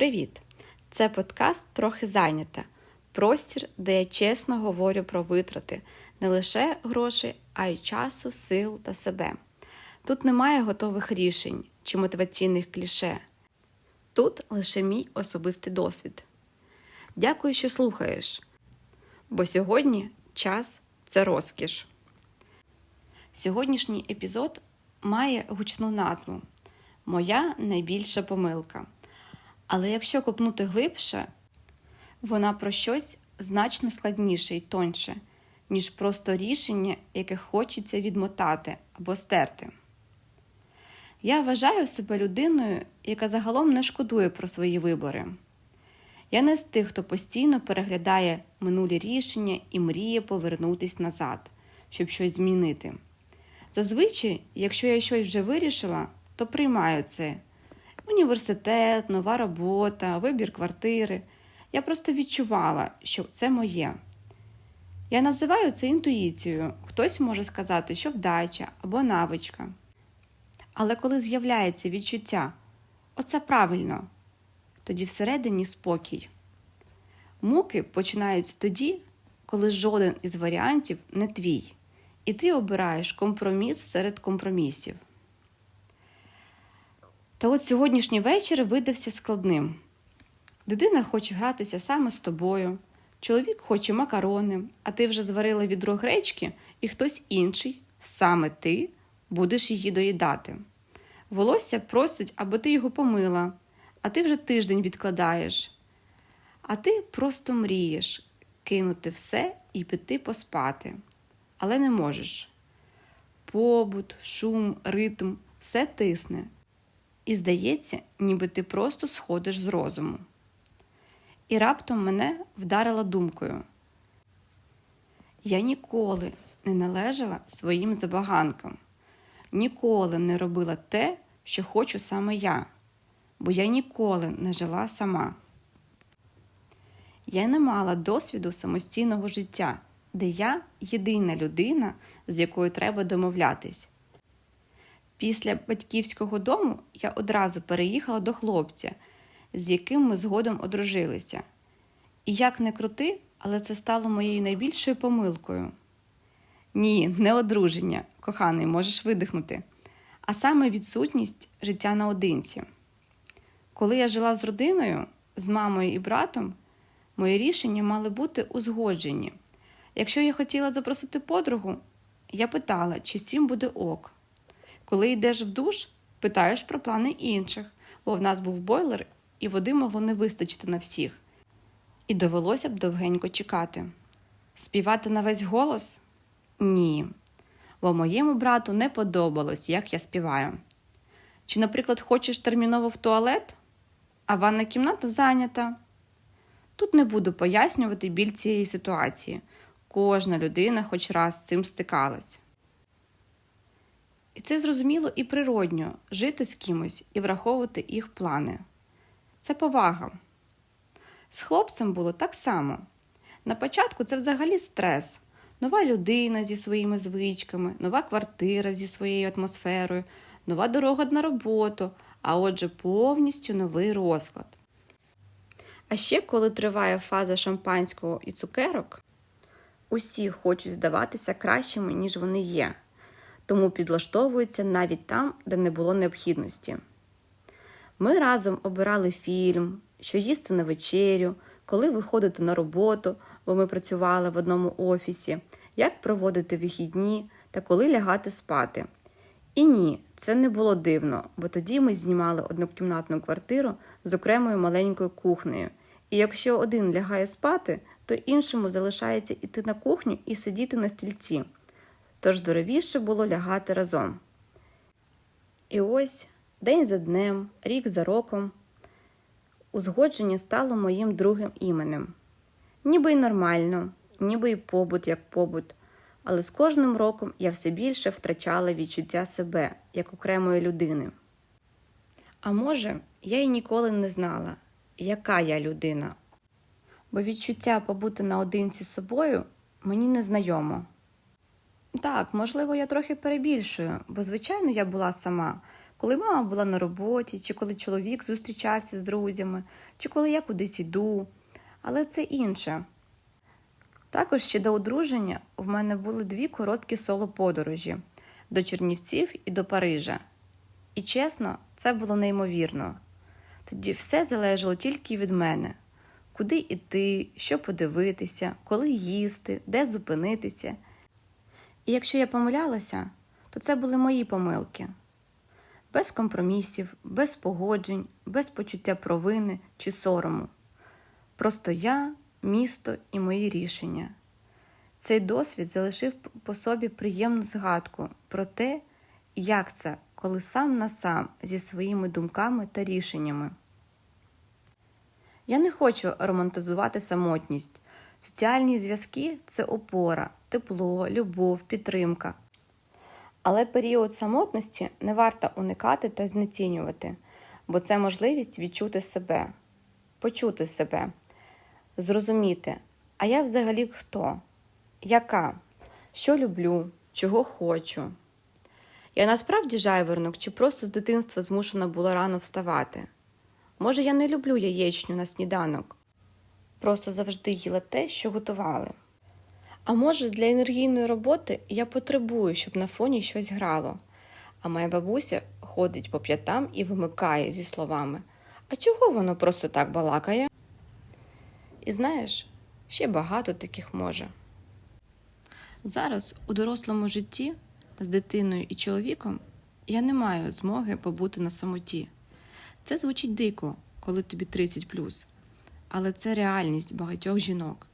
Привіт! Це подкаст трохи зайнята. Простір, де я чесно говорю про витрати не лише грошей, а й часу, сил та себе. Тут немає готових рішень чи мотиваційних кліше. Тут лише мій особистий досвід. Дякую, що слухаєш. Бо сьогодні час це розкіш. Сьогоднішній епізод має гучну назву Моя найбільша помилка. Але якщо копнути глибше, вона про щось значно складніше і тоньше, ніж просто рішення, яке хочеться відмотати або стерти. Я вважаю себе людиною, яка загалом не шкодує про свої вибори. Я не з тих, хто постійно переглядає минулі рішення і мріє повернутися назад, щоб щось змінити. Зазвичай, якщо я щось вже вирішила, то приймаю це. Університет, нова робота, вибір квартири. Я просто відчувала, що це моє. Я називаю це інтуїцією. Хтось може сказати, що вдача або навичка. Але коли з'являється відчуття, оце правильно, тоді всередині спокій. Муки починаються тоді, коли жоден із варіантів не твій, і ти обираєш компроміс серед компромісів. Та от сьогоднішній вечір видався складним. Дитина хоче гратися саме з тобою, чоловік хоче макарони, а ти вже зварила відро гречки, і хтось інший, саме ти, будеш її доїдати. Волосся просить, аби ти його помила, а ти вже тиждень відкладаєш. А ти просто мрієш кинути все і піти поспати, але не можеш. Побут, шум, ритм все тисне. І здається, ніби ти просто сходиш з розуму. І раптом мене вдарила думкою. Я ніколи не належала своїм забаганкам, ніколи не робила те, що хочу саме я, бо я ніколи не жила сама. Я не мала досвіду самостійного життя, де я єдина людина, з якою треба домовлятись. Після батьківського дому я одразу переїхала до хлопця, з яким ми згодом одружилися. І як не крути, але це стало моєю найбільшою помилкою. Ні, не одруження, коханий, можеш видихнути, а саме відсутність життя наодинці. Коли я жила з родиною, з мамою і братом, мої рішення мали бути узгоджені. Якщо я хотіла запросити подругу, я питала, чи всім буде ок. Коли йдеш в душ, питаєш про плани інших, бо в нас був бойлер, і води могло не вистачити на всіх. І довелося б довгенько чекати. Співати на весь голос? Ні. Бо моєму брату не подобалось, як я співаю. Чи, наприклад, хочеш терміново в туалет, а ванна кімната зайнята? Тут не буду пояснювати біль цієї ситуації. Кожна людина хоч раз з цим стикалась. І це зрозуміло і природньо жити з кимось і враховувати їх плани. Це повага. З хлопцем було так само. На початку це взагалі стрес. Нова людина зі своїми звичками, нова квартира зі своєю атмосферою, нова дорога на роботу, а отже, повністю новий розклад. А ще, коли триває фаза шампанського і цукерок, усі хочуть здаватися кращими, ніж вони є тому підлаштовуються навіть там, де не було необхідності. Ми разом обирали фільм, що їсти на вечерю, коли виходити на роботу, бо ми працювали в одному офісі, як проводити вихідні та коли лягати спати. І ні, це не було дивно, бо тоді ми знімали однокімнатну квартиру з окремою маленькою кухнею. І якщо один лягає спати, то іншому залишається іти на кухню і сидіти на стільці тож здоровіше було лягати разом. І ось день за днем, рік за роком, узгодження стало моїм другим іменем. Ніби й нормально, ніби й побут як побут, але з кожним роком я все більше втрачала відчуття себе як окремої людини. А може, я й ніколи не знала, яка я людина, бо відчуття побути наодинці з собою мені незнайомо. Так, можливо, я трохи перебільшую, бо, звичайно, я була сама, коли мама була на роботі, чи коли чоловік зустрічався з друзями, чи коли я кудись йду. Але це інше. Також ще до одруження в мене були дві короткі соло-подорожі до Чернівців і до Парижа. І чесно, це було неймовірно. Тоді все залежало тільки від мене: куди йти, що подивитися, коли їсти, де зупинитися. І якщо я помилялася, то це були мої помилки. Без компромісів, без погоджень, без почуття провини чи сорому. Просто я, місто і мої рішення. Цей досвід залишив по собі приємну згадку про те, як це, коли сам на сам зі своїми думками та рішеннями. Я не хочу романтизувати самотність. Соціальні зв'язки це опора, тепло, любов, підтримка. Але період самотності не варто уникати та знецінювати, бо це можливість відчути себе, почути себе, зрозуміти, а я взагалі хто, яка, що люблю, чого хочу. Я насправді жайворонок чи просто з дитинства змушена була рано вставати. Може, я не люблю яєчню на сніданок, просто завжди їла те, що готували. А може, для енергійної роботи я потребую, щоб на фоні щось грало. А моя бабуся ходить по п'ятам і вимикає зі словами: А чого воно просто так балакає? І знаєш, ще багато таких може. Зараз у дорослому житті з дитиною і чоловіком я не маю змоги побути на самоті. Це звучить дико, коли тобі 30 але це реальність багатьох жінок.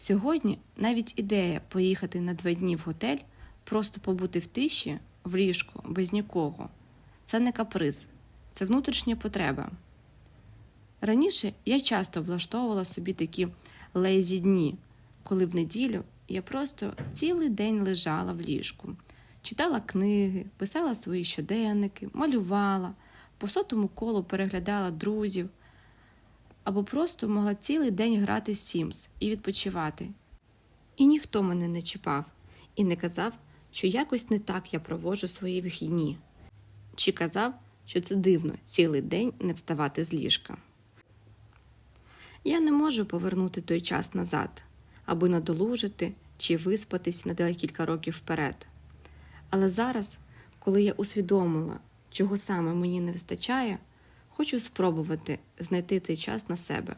Сьогодні навіть ідея поїхати на два дні в готель, просто побути в тиші, в ліжку, без нікого. Це не каприз, це внутрішня потреба. Раніше я часто влаштовувала собі такі лейзі дні, коли в неділю я просто цілий день лежала в ліжку, читала книги, писала свої щоденники, малювала, по сотому колу переглядала друзів або просто могла цілий день грати Sims і відпочивати. І ніхто мене не чіпав і не казав, що якось не так я проводжу свої вихідні, чи казав, що це дивно цілий день не вставати з ліжка. Я не можу повернути той час назад, аби надолужити чи виспатись на декілька років вперед. Але зараз, коли я усвідомила, чого саме мені не вистачає, хочу спробувати знайти той час на себе.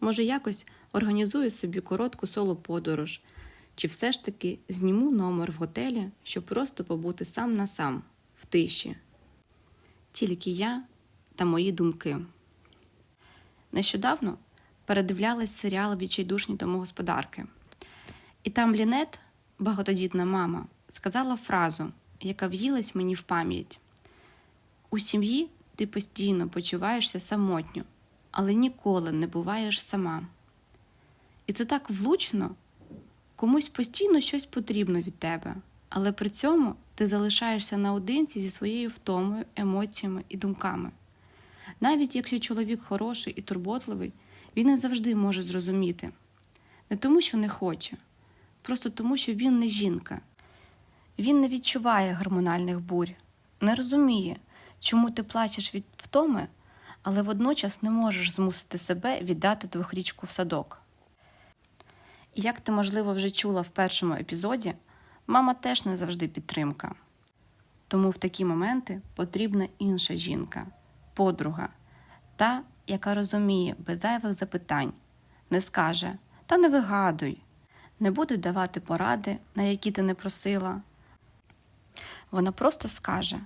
Може, якось організую собі коротку соло-подорож, чи все ж таки зніму номер в готелі, щоб просто побути сам на сам, в тиші. Тільки я та мої думки. Нещодавно передивлялась серіал Відчайдушні домогосподарки. І там Лінет, багатодітна мама, сказала фразу, яка в'їлась мені в пам'ять: у сім'ї ти постійно почуваєшся самотньо, але ніколи не буваєш сама. І це так влучно, комусь постійно щось потрібно від тебе, але при цьому ти залишаєшся наодинці зі своєю втомою, емоціями і думками. Навіть якщо чоловік хороший і турботливий, він не завжди може зрозуміти. Не тому, що не хоче, просто тому, що він не жінка. Він не відчуває гормональних бурь, не розуміє, чому ти плачеш від втоми, але водночас не можеш змусити себе віддати двохрічку в садок. І як ти, можливо, вже чула в першому епізоді, мама теж не завжди підтримка. Тому в такі моменти потрібна інша жінка, подруга, та, яка розуміє без зайвих запитань, не скаже та не вигадуй, не буде давати поради, на які ти не просила. Вона просто скаже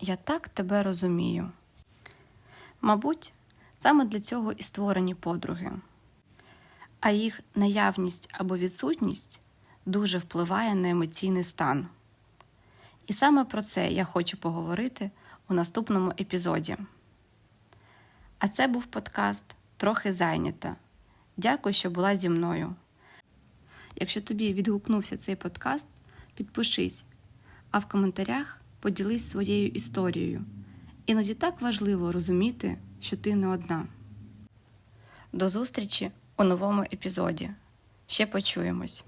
Я так тебе розумію. Мабуть, саме для цього і створені подруги, а їх наявність або відсутність дуже впливає на емоційний стан. І саме про це я хочу поговорити у наступному епізоді. А це був подкаст Трохи зайнята. Дякую, що була зі мною. Якщо тобі відгукнувся цей подкаст, підпишись, а в коментарях поділись своєю історією. Іноді так важливо розуміти, що ти не одна. До зустрічі у новому епізоді. Ще почуємось.